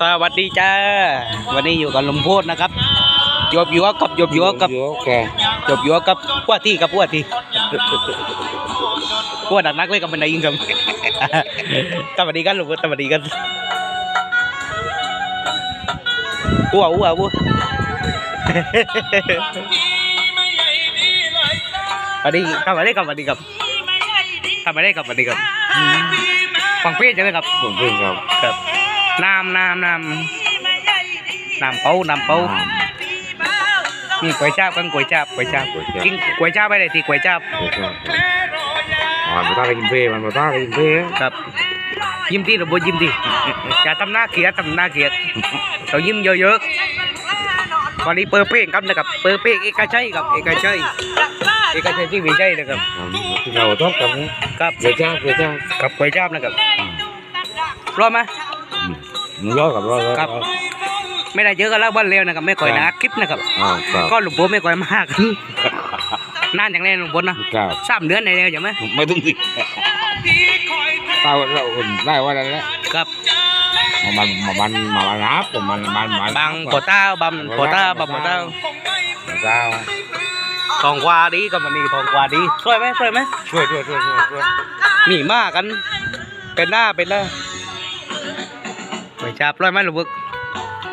สวัสดีจ้า วันนี้อยู่กับลุงพูดนะครับหยบหยวกกับหยบหยวกกับโอเคหยบหยวกกับว่าที่กับว่าที่ว่าดักนักเลยกับมันไหนยิงกับสวัสดีกันลุงพูดสวัสดีกันอ้วอ้วอ้วสวัสดีครับสวัสดีครับสวัสดีครับสวัสดีครับสวัสดีครับฟังเพลงใช่ไหมครับผมเพิ่งครับครับ น้ำน้ำน้ำน้ำเป้าน้ำเป้ามีก๋วยจั๊บกันก๋วยจั๊บก๋วยจั๊บกินก๋วยจั๊บไปเลยทีก๋วยจั๊บโอเคมันมาต้าไปกินเฟ่มันมาต้าไปกินเฟ่ครับยิ้มที่หรือบ่ยิ้มที่อย่าทำหน้าเกลียดทำหน้าเกลียดเรายิ้มเยอะๆวันนี้เปิดเพลงครับนะครับเปิดเพลงเอกชัยครับเอกชัยเอกชัยที่วิชัยนะครับที่เราทบกันนี้ครับเดี๋ยวจ้าเดี๋ยวจ้ากับก๋วยจั๊บนะครับรอดไหมมึง ย้อนกับเราครับ ไม่ได้เจอกันแล้วบ้านเร็วนะครับไม่ค่อยนะคลิปนะครับอ่าครับ ก็หลวงปู่ไม่ค่อยมาก นานอย่างแน่หลวงปู่นะครับสามเดือนในเร็วใช่ไหมไม่ต้องสิตาเราได้ว่าอะไรแล้วครับมันมันมันมานับมันมันมันบางปอต้าบัมปอต้าบัมปอต้าเจ้าทองกวาดีก็มันนี่ทองกวาดีช่วยไหมช่วยไหมช่วยช่วยช่วยช่วยช่วยมีมากกันเป็นหน้าเป็นหน้า ก๋วยจับร้อยไหมหลวงปู่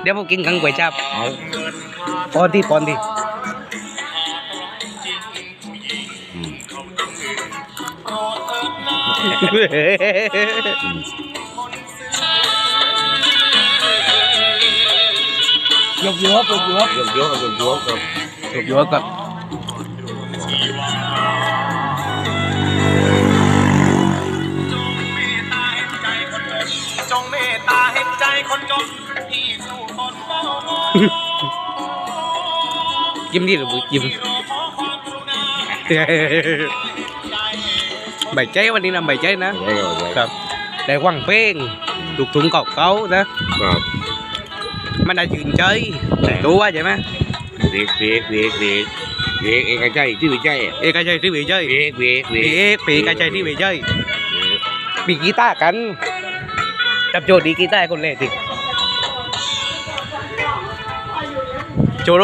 เดี๋ยวผมกินกันก๋วยจับเอาปอนที่ปอนที่อืมยกยกยกยกยกยกยกยกครับยกยกกับจงเมตตาเห็นใจ คนจนที่สู้ทนเฝ้ามองยิ้มดิหลวงปู่ยิ้มรอขอความกรุณาใบใจวันนี้นะใบใจนะ ได้ครับได้ครับได้วังเพลงลูกถุงเก่าเก่าๆนะ ครับมันได้ยืนใจตัวใช่ไหมเด็กเด็กเด็กเด็กเด็กเอกใจที่วิจัยเอกชัยที่วิจัยเด็กเด็กเอเด็กกปีกชัยที่วิจัยมีกีตาร์กัน จับโจทย์ดีกีตาร์ให้คนเล่นสิโชโ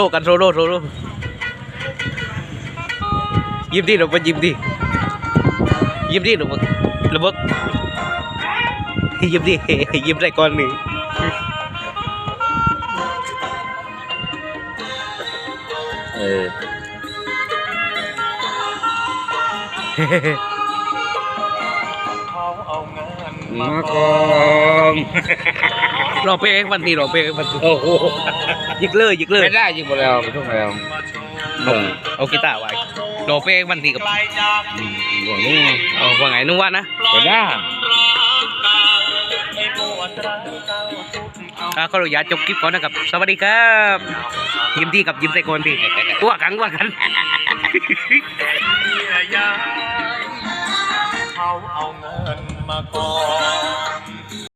เออเขาเอาเงินมาก่อนเราไปเองวันทีเราไปเองวันทีโอ้โหยิกเลยยิกเลยไม่ได้จริงหมดแล้วไม่ต้องแล้วมาโชว์เออเอากีตาร์ไว้เราไปเองวันทีกับไกลจากอืมอย่างนี้เอาว่าไงนุ่งว่านะไปได้รักเก่าให้ปวดร้าวเก่าสุดเอาอ่าก็เราอยากจบคลิปก่อนนะครับ สวัสดีครับ ยิ้มที่กับยิ้มใส่คนที่ว่ากันว่ากันเยื่อใยเขาเอาเงิน มาก่อน